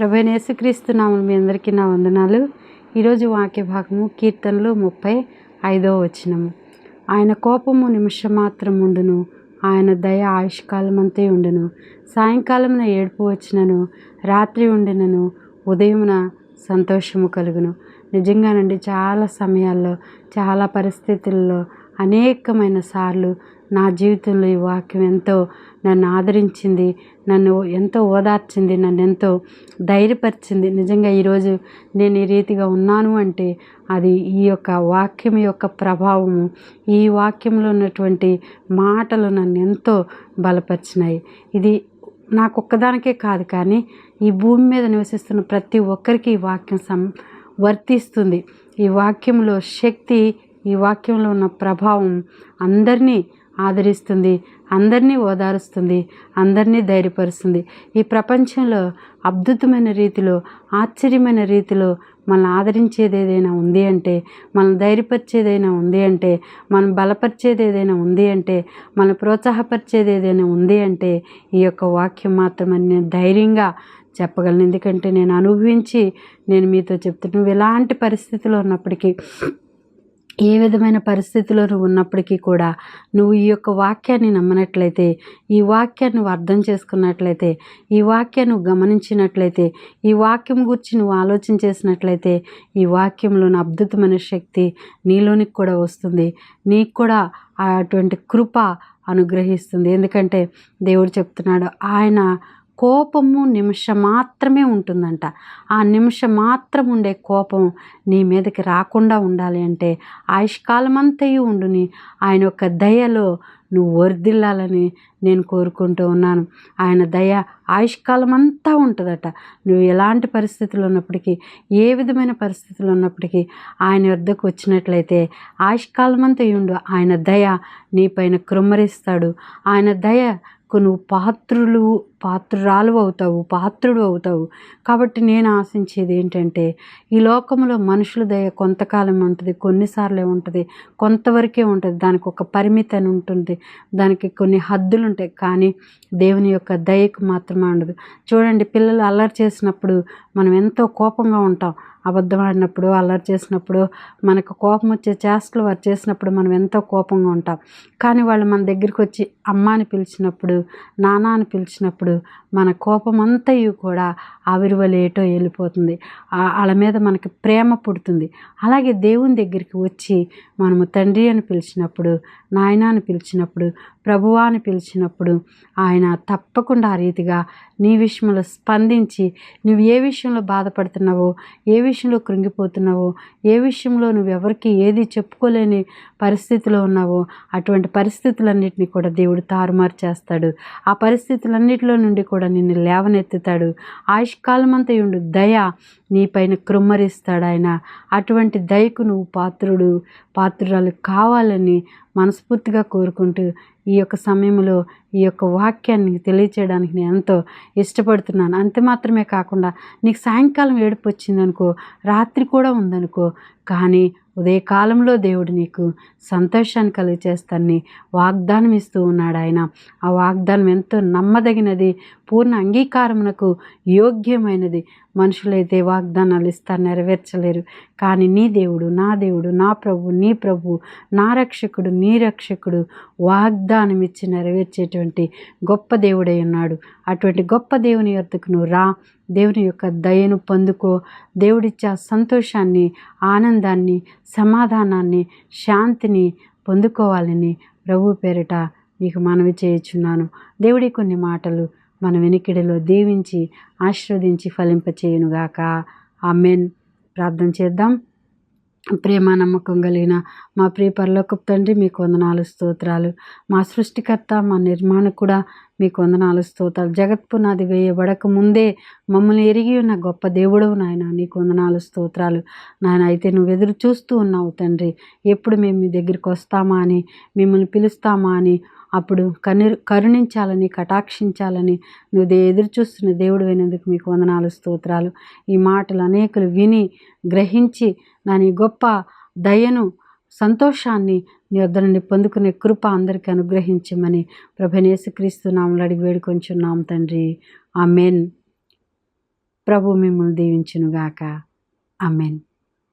ప్రభు యేసుక్రీస్తు మీ అందరికీ నా వందనాలు. ఈరోజు వాక్య భాగము కీర్తనలు ముప్పై ఐదవ వచనము. ఆయన కోపము నిమిషం మాత్రం ఉండును ఆయన దయ ఆయుష్కాలమంతే ఉండును. సాయంకాలమున ఏడుపు వచ్చినను రాత్రి ఉండినను ఉదయమున సంతోషము కలుగును. నిజంగానండి చాలా సమయాల్లో చాలా పరిస్థితుల్లో అనేకమైన సార్లు నా జీవితంలో ఈ వాక్యం ఎంతో నన్ను ఆదరించింది నన్ను ఎంతో ఓదార్చింది నన్ను ఎంతో ధైర్యపరిచింది. నిజంగా ఈరోజు నేను ఈ రీతిగా ఉన్నాను అంటే అది ఈ యొక్క వాక్యం యొక్క ప్రభావము ఈ వాక్యంలో ఉన్నటువంటి మాటలు నన్ను ఎంతో బలపరిచినాయి. ఇది నాకు ఒక్కదానికే కాదు కానీ ఈ భూమి మీద నివసిస్తున్న ప్రతి ఒక్కరికి ఈ వాక్యం సం వర్తిస్తుంది. ఈ వాక్యంలో శక్తి ఈ వాక్యంలో ఉన్న ప్రభావం అందరినీ ఆదరిస్తుంది అందరినీ ఓదారుస్తుంది అందరినీ ధైర్యపరుస్తుంది. ఈ ప్రపంచంలో అద్భుతమైన రీతిలో ఆశ్చర్యమైన రీతిలో మనల్ని ఆదరించేది ఏదైనా ఉంది అంటే మనం ధైర్యపరిచేదైనా ఉంది అంటే మనం బలపరిచేది ఏదైనా ఉంది అంటే మనం ప్రోత్సాహపరిచేది ఏదైనా ఉంది అంటే ఈ యొక్క వాక్యం మాత్రమని నేను ధైర్యంగా చెప్పగలను. ఎందుకంటే నేను అనుభవించి నేను మీతో చెప్తున్నాను. ఇలాంటి ఎలాంటి పరిస్థితిలో ఉన్నప్పటికీ ఏ విధమైన పరిస్థితిలో నువ్వు ఉన్నప్పటికీ కూడా నువ్వు ఈ యొక్క వాక్యాన్ని నమ్మినట్లయితే ఈ వాక్యాన్ని నువ్వు అర్థం చేసుకున్నట్లయితే ఈ వాక్యాన్ని నువ్వు గమనించినట్లయితే ఈ వాక్యం గురించి నువ్వు ఆలోచన చేసినట్లయితే ఈ వాక్యంలోని అద్భుతమైన శక్తి నీలోనికి కూడా వస్తుంది. నీకు కూడా అటువంటి కృప అనుగ్రహిస్తుంది. ఎందుకంటే దేవుడు చెప్తున్నాడు ఆయన కోపము నిమిషం మాత్రమే ఉంటుందంట. ఆ నిమిషం మాత్రం ఉండే కోపం నీ మీదకి రాకుండా ఉండాలి అంటే ఆయుష్కాలమంతయు ఉండుని ఆయన యొక్క దయలో నువ్వు వర్దిల్లాలని నేను కోరుకుంటూ ఉన్నాను. ఆయన దయ ఆయుష్కాలం అంతా ఉంటుందట. నువ్వు ఎలాంటి పరిస్థితులు ఉన్నప్పటికీ ఏ విధమైన పరిస్థితులు ఉన్నప్పటికీ ఆయన వద్దకు వచ్చినట్లయితే ఆయుష్కాలం అంతా ఉండు. ఆయన దయ నీపైన కృమ్మరిస్తాడు. ఆయన దయ నువ్వు పాత్రులు పాత్రురాలు అవుతావు పాత్రుడు అవుతావు. కాబట్టి నేను ఆశించేది ఏంటంటే ఈ లోకంలో మనుషుల దయ కొంతకాలం ఉంటుంది కొన్నిసార్లే ఉంటుంది కొంతవరకే ఉంటుంది. దానికి ఒక పరిమితి అని ఉంటుంది దానికి కొన్ని హద్దులు ఉంటాయి కానీ దేవుని యొక్క దయకు మాత్రమే ఉండదు. చూడండి పిల్లలు అల్లరి చేసినప్పుడు మనం ఎంతో కోపంగా ఉంటాం. అబద్ధం ఆడినప్పుడు అల్లరి చేసినప్పుడు మనకు కోపం వచ్చే చేష్టలు వారు చేసినప్పుడు మనం ఎంతో కోపంగా ఉంటాం. కానీ వాళ్ళు మన దగ్గరికి వచ్చి అమ్మ అని పిలిచినప్పుడు నాన్న అని పిలిచినప్పుడు మన కోపం కూడా ఆవిర్వలేటో వెళ్ళిపోతుంది వాళ్ళ మీద మనకి ప్రేమ పుడుతుంది. అలాగే దేవుని దగ్గరికి వచ్చి మనము తండ్రి అని పిలిచినప్పుడు నాయన అని పిలిచినప్పుడు ప్రభువా అని పిలిచినప్పుడు ఆయన తప్పకుండా ఆ రీతిగా నీ విషయంలో స్పందించి నువ్వు ఏ విషయంలో బాధపడుతున్నావో ఏ విషయంలో కృంగిపోతున్నావో ఏ విషయంలో నువ్వు ఎవరికి ఏది చెప్పుకోలేని పరిస్థితిలో ఉన్నావో అటువంటి పరిస్థితులన్నింటినీ కూడా దేవుడు తారుమారు చేస్తాడు. ఆ పరిస్థితులన్నిటిలో నుండి కూడా నిన్ను లేవనెత్తుతాడు. ఆయుష్కాలమంతయుండు దయ నీపైన కృమ్మరిస్తాడు ఆయన. అటువంటి దయకు నువ్వు పాత్రుడు పాత్రురాలు కావాలని మనస్ఫూర్తిగా కోరుకుంటూ ఈ యొక్క సమయంలో ఈ యొక్క వాక్యాన్ని తెలియచేయడానికి నేను ఎంతో ఇష్టపడుతున్నాను. అంతే మాత్రమే కాకుండా నీకు సాయంకాలం ఏడుపు వచ్చిందనుకో రాత్రి కూడా ఉందనుకో కానీ ఉదయకాలంలో దేవుడు నీకు సంతోషాన్ని కలిగచేస్తానని వాగ్దానం ఇస్తూ ఉన్నాడు ఆయన. ఆ వాగ్దానం ఎంతో నమ్మదగినది పూర్ణ అంగీకారమునకు యోగ్యమైనది. మనుషులైతే వాగ్దానాలు ఇస్తారు నెరవేర్చలేరు. కానీ నీ దేవుడు నా దేవుడు నా ప్రభు నీ ప్రభు నా రక్షకుడు నీ రక్షకుడు వాగ్దానం ఇచ్చి నెరవేర్చేటువంటి గొప్ప దేవుడై ఉన్నాడు. అటువంటి గొప్ప దేవుని యొద్దకు నువ్వు రా. దేవుని యొక్క దయను పొందుకో. దేవుడిచ్చే ఆ సంతోషాన్ని ఆనందాన్ని సమాధానాన్ని శాంతిని పొందుకోవాలని ప్రభు పేరిట నీకు మనవి చేయుచున్నాను. దేవుడి కొన్ని మాటలు మన వెనికిడిలో దీవించి ఆశీర్వదించి ఫలింపచేయునుగాక. ఆమెన్. ప్రార్థన చేద్దాం. ప్రేమ నమ్మకం కలిగిన మా ప్రియ పరలోకపు తండ్రి మీకు వందనాలు స్తోత్రాలు. మా సృష్టికర్త మా నిర్మాణం కూడా మీకు వందనాలు స్తోత్రాలు. జగత్పునాది వేయబడక ముందే మమ్మల్ని ఎరిగి ఉన్న గొప్ప దేవుడవు నాయన నీకు వందనాలు స్తోత్రాలు. నాయన అయితే నువ్వు ఎదురు చూస్తూ ఉన్నావు తండ్రి. ఎప్పుడు మేము మీ దగ్గరికి వస్తామా అని మిమ్మల్ని పిలుస్తామా అని అప్పుడు కని కరుణించాలని కటాక్షించాలని నువ్వు ఎదురు చూస్తున్న దేవుడు అయినందుకు మీకు వందనాలు స్తోత్రాలు. ఈ మాటలు అనేకులు విని గ్రహించి నా నీ గొప్ప దయను సంతోషాన్ని నీ వద్ద నుండి పొందుకునే కృప అందరికీ అనుగ్రహించమని ప్రభనేసుక్రీస్తు నామలు అడిగి వేడుకొంచున్నాం తండ్రి. ఆమెన్. ప్రభు మిమ్మల్ని దీవించునుగాక. అమెన్